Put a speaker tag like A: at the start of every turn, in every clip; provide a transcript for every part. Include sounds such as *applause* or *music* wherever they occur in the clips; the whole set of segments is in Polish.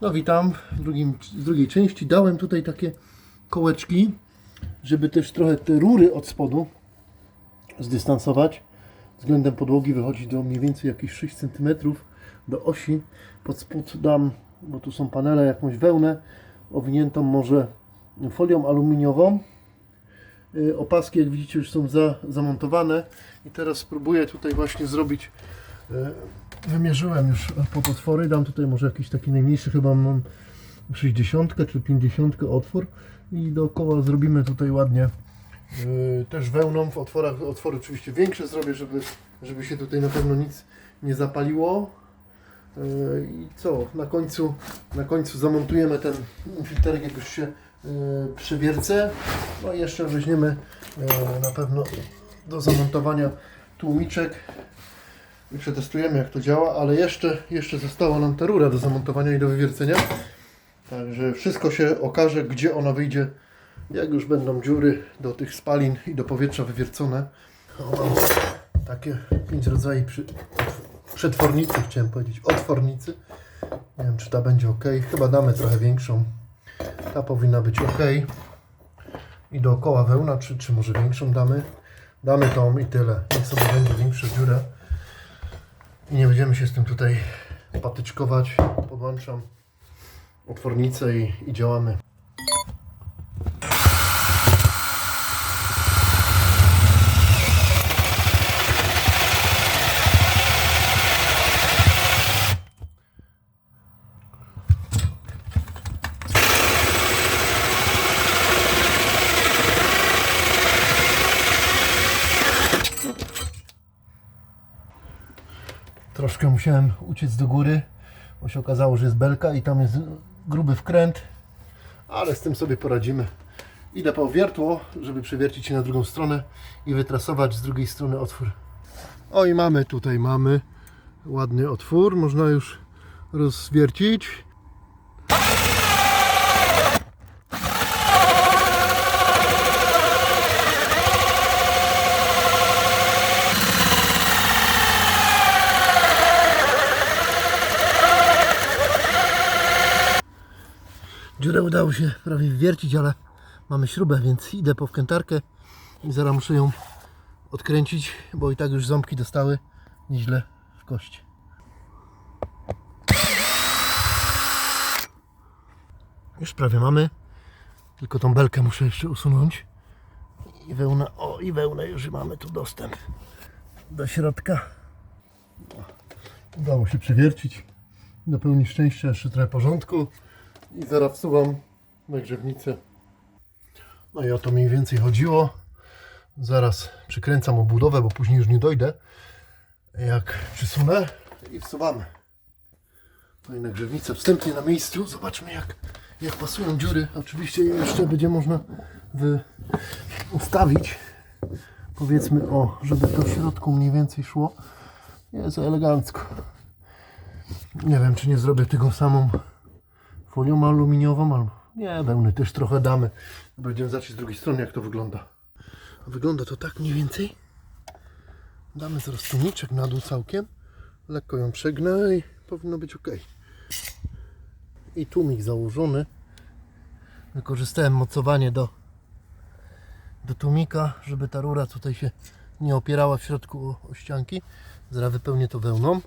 A: No witam w, drugim, w drugiej części. Dałem tutaj takie kołeczki, żeby też trochę te rury od spodu zdystansować. Względem podłogi wychodzi do mniej więcej jakieś 6 cm do osi. Pod spód dam, bo tu są panele, jakąś wełnę owiniętą może folią aluminiową. Y, Opaski, jak widzicie, już są za, zamontowane i teraz spróbuję tutaj właśnie zrobić y, Wymierzyłem już pod otwory, dam tutaj może jakiś taki najmniejszy, chyba mam 60 czy 50 otwór. I dookoła zrobimy tutaj ładnie yy, też wełną w otworach, otwory oczywiście większe zrobię, żeby, żeby się tutaj na pewno nic nie zapaliło. Yy, i co, na końcu, na końcu zamontujemy ten filterek jak już się yy, przewiercę. No i jeszcze weźmiemy yy, na pewno do zamontowania tłumiczek i przetestujemy jak to działa, ale jeszcze, jeszcze została nam ta rura do zamontowania i do wywiercenia. Także wszystko się okaże, gdzie ona wyjdzie, jak już będą dziury do tych spalin i do powietrza wywiercone. O, takie pięć rodzajów przy, przetwornicy, chciałem powiedzieć, otwornicy. Nie wiem, czy ta będzie ok. Chyba damy trochę większą. Ta powinna być ok. I dookoła wełna, czy, czy może większą damy. Damy tą i tyle. Niech sobie będzie większa dziura. I nie będziemy się z tym tutaj patyczkować. Podłączam otwornicę i, i działamy. Troszkę musiałem uciec do góry, bo się okazało, że jest belka i tam jest gruby wkręt, ale z tym sobie poradzimy. Idę po wiertło, żeby przewiercić się na drugą stronę i wytrasować z drugiej strony otwór. O i mamy tutaj, mamy ładny otwór, można już rozwiercić. Dziurę udało się prawie wywiercić, ale mamy śrubę, więc idę po wkrętarkę i zaraz muszę ją odkręcić, bo i tak już ząbki dostały nieźle w kość. Już prawie mamy, tylko tą belkę muszę jeszcze usunąć. I wełna, o i wełnę już mamy tu dostęp do środka. Udało się przewiercić. Do pełni szczęścia jeszcze trochę porządku i zaraz wsuwam na grzewnicę. No i o to mniej więcej chodziło. Zaraz przykręcam obudowę, bo później już nie dojdę. Jak przysunę i wsuwamy. No i na grzewnicę wstępnie na miejscu. Zobaczmy jak, jak pasują dziury. Oczywiście je jeszcze będzie można wy... ustawić. Powiedzmy o, żeby to w środku mniej więcej szło. Jest elegancko. Nie wiem, czy nie zrobię tego samą folią aluminiową albo nie, wełny też trochę damy. Będziemy zacząć z drugiej strony jak to wygląda. Wygląda to tak mniej więcej. Damy zaraz tłumiczek na dół całkiem. Lekko ją przegnę i powinno być ok. I tłumik założony. Wykorzystałem mocowanie do, do tłumika, żeby ta rura tutaj się nie opierała w środku o, o ścianki. Zaraz wypełnię to wełną.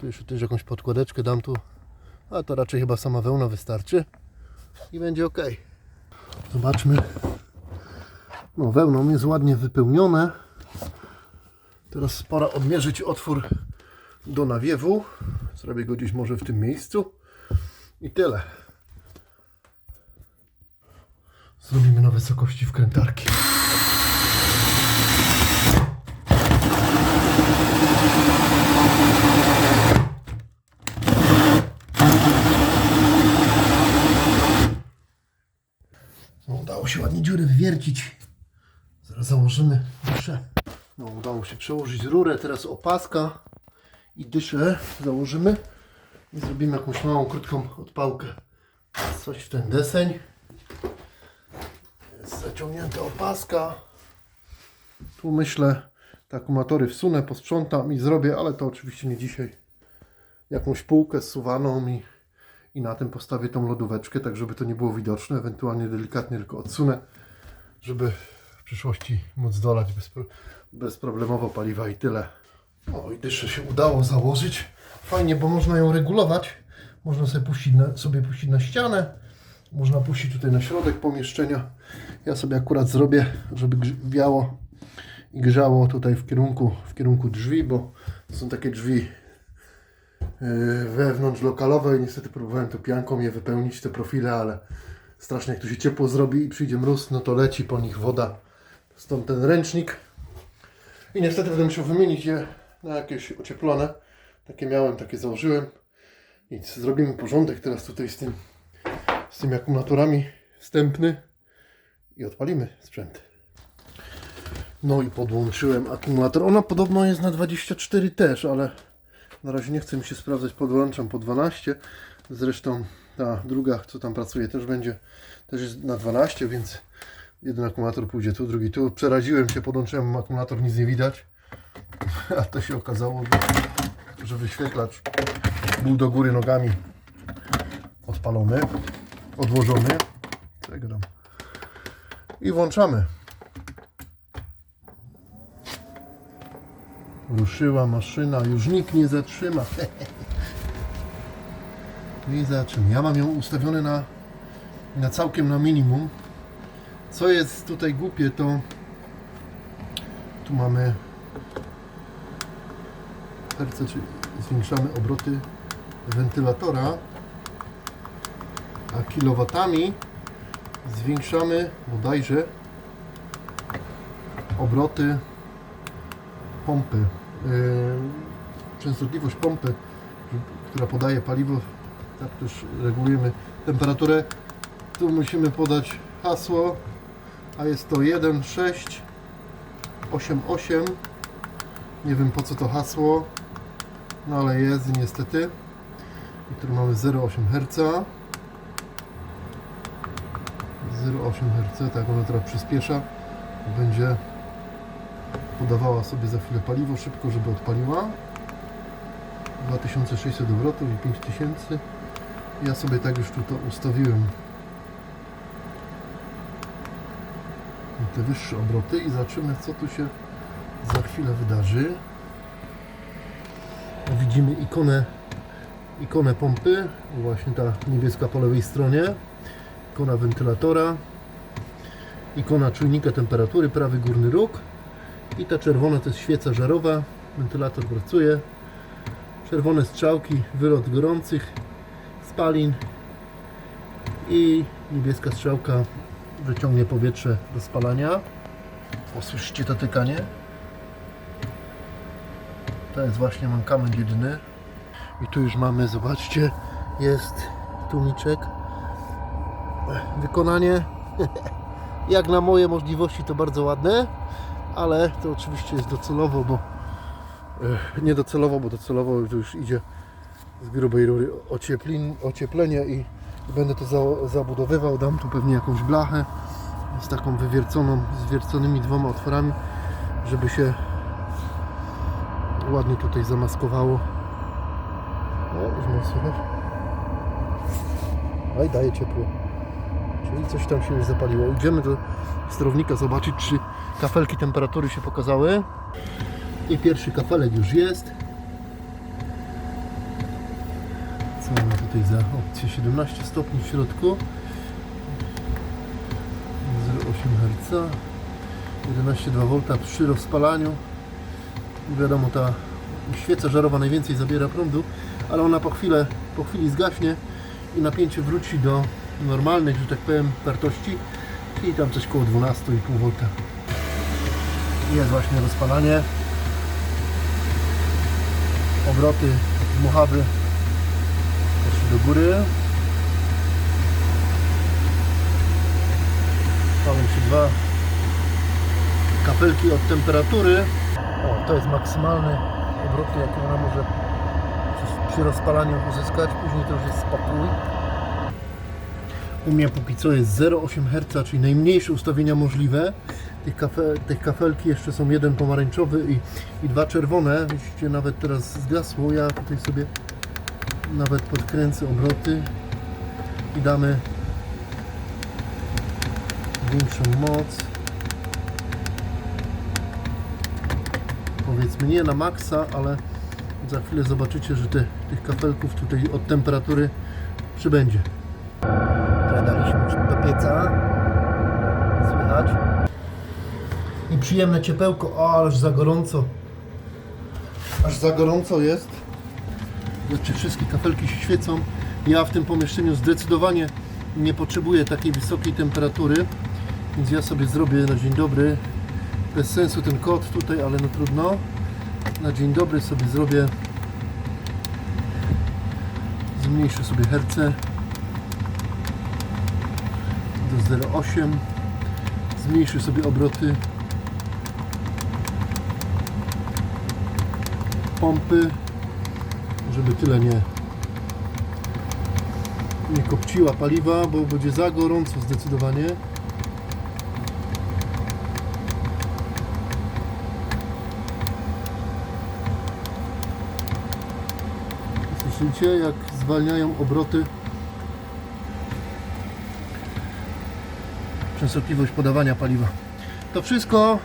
A: Tu jeszcze też jakąś podkładeczkę dam tu a to raczej chyba sama wełna wystarczy i będzie ok. Zobaczmy. No, wełną jest ładnie wypełnione. Teraz pora odmierzyć otwór do nawiewu. Zrobię go gdzieś może w tym miejscu. I tyle. Zrobimy na wysokości wkrętarki. No, udało się ładnie dziury wywiercić. Zaraz założymy dyszę. No, udało się przełożyć rurę, teraz opaska i dyszę założymy i zrobimy jakąś małą, krótką odpałkę. Coś w ten deseń. Jest zaciągnięta opaska. Tu myślę, te akumulatory wsunę, posprzątam i zrobię, ale to oczywiście nie dzisiaj. Jakąś półkę zsuwaną i, i na tym postawię tą lodóweczkę, tak żeby to nie było widoczne, ewentualnie delikatnie tylko odsunę, żeby w przyszłości móc dolać bezpro, bezproblemowo paliwa i tyle. O i dyszę się udało założyć. Fajnie, bo można ją regulować. Można sobie puścić na, sobie puścić na ścianę. Można puścić tutaj na środek pomieszczenia. Ja sobie akurat zrobię, żeby wiało i grzało tutaj w kierunku, w kierunku drzwi, bo są takie drzwi wewnątrz lokalowe niestety próbowałem tu pianką je wypełnić, te profile, ale strasznie jak tu się ciepło zrobi i przyjdzie mróz, no to leci po nich woda. Stąd ten ręcznik. I niestety będę musiał wymienić je na jakieś ocieplone. Takie miałem, takie założyłem. Nic, zrobimy porządek teraz tutaj z tym, z tymi akumulatorami wstępny i odpalimy sprzęt. No i podłączyłem akumulator. Ona podobno jest na 24 też, ale na razie nie chcę mi się sprawdzać. Podłączam po 12. Zresztą ta druga, co tam pracuje, też będzie też jest na 12, więc jeden akumulator pójdzie tu, drugi tu. Przeraziłem się, podłączyłem akumulator, nic nie widać. *laughs* A to się okazało, że wyświetlacz był do góry nogami odpalony, odłożony. Gadam? I włączamy. Ruszyła maszyna, już nikt nie zatrzyma. *laughs* Nie zatrzyma. Ja mam ją ustawione na, na całkiem na minimum. Co jest tutaj głupie, to tu mamy herce, czyli zwiększamy obroty wentylatora, a kilowatami zwiększamy bodajże obroty pompy. Yy, częstotliwość pompy, która podaje paliwo, tak też regulujemy temperaturę. Tu musimy podać hasło, a jest to 1688. Nie wiem po co to hasło, no ale jest niestety. I tu mamy 0,8 Hz. 0,8 Hz, tak ona teraz przyspiesza. Będzie podawała sobie za chwilę paliwo szybko, żeby odpaliła. 2600 obrotów i 5000. Ja sobie tak już tu to ustawiłem. Te wyższe obroty i zobaczymy co tu się za chwilę wydarzy. Widzimy ikonę, ikonę pompy, właśnie ta niebieska po lewej stronie, ikona wentylatora, ikona czujnika temperatury, prawy górny róg i ta czerwona to jest świeca żarowa, wentylator pracuje, czerwone strzałki, wylot gorących spalin i niebieska strzałka wyciągnie powietrze do spalania. Posłyszycie to tykanie? To jest właśnie mankament jedyny. I tu już mamy, zobaczcie, jest tłumiczek. Wykonanie *laughs* jak na moje możliwości to bardzo ładne, ale to oczywiście jest docelowo, bo e, nie docelowo, bo docelowo już idzie z grubej rury ocieplin, ocieplenie i będę to za, zabudowywał. Dam tu pewnie jakąś blachę z taką wywierconą, z wierconymi dwoma otworami, żeby się ładnie tutaj zamaskowało. O, już mam słychać. Oj, daje ciepło. Czyli coś tam się już zapaliło. Idziemy do sterownika zobaczyć, czy kafelki temperatury się pokazały. I pierwszy kafelek już jest. Co mamy tutaj za opcję? 17 stopni w środku. 0,8 Hz. 11,2 V przy rozpalaniu. I wiadomo, ta świeca żarowa najwięcej zabiera prądu, ale ona po, chwilę, po chwili zgaśnie i napięcie wróci do normalnej, że tak powiem, wartości, czyli tam coś koło 12,5 V. Jest właśnie rozpalanie. Obroty dmuchawy poszły do góry. Palą się dwa kapelki od temperatury. O, to jest maksymalny obroty, jakie ona może przy rozpalaniu uzyskać. Później to już jest spokój. U mnie póki co jest 0,8 Hz, czyli najmniejsze ustawienia możliwe. Tych, kafe, tych kafelki jeszcze są jeden pomarańczowy i, i dwa czerwone. Widzicie, nawet teraz zgasło. Ja tutaj sobie nawet podkręcę obroty. i damy większą moc. Powiedzmy nie na maksa, ale za chwilę zobaczycie, że te, tych kafelków tutaj od temperatury przybędzie. Teraz daliśmy do pieca. Słychać. I przyjemne ciepełko. O, aż za gorąco. Aż za gorąco jest. Zobaczcie, wszystkie kafelki się świecą. Ja w tym pomieszczeniu zdecydowanie nie potrzebuję takiej wysokiej temperatury, więc ja sobie zrobię na dzień dobry. Bez sensu ten kod tutaj, ale no trudno. Na dzień dobry sobie zrobię. Zmniejszę sobie herce do 0,8. Zmniejszę sobie obroty pompy, żeby tyle nie nie kopciła paliwa, bo będzie za gorąco zdecydowanie. Słyszycie, jak zwalniają obroty częstotliwość podawania paliwa. To wszystko.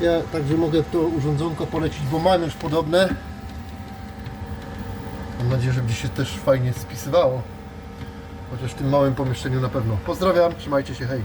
A: Ja także mogę to urządzonko polecić, bo mam już podobne. Mam nadzieję, że będzie się też fajnie spisywało. Chociaż w tym małym pomieszczeniu na pewno. Pozdrawiam, trzymajcie się, hej.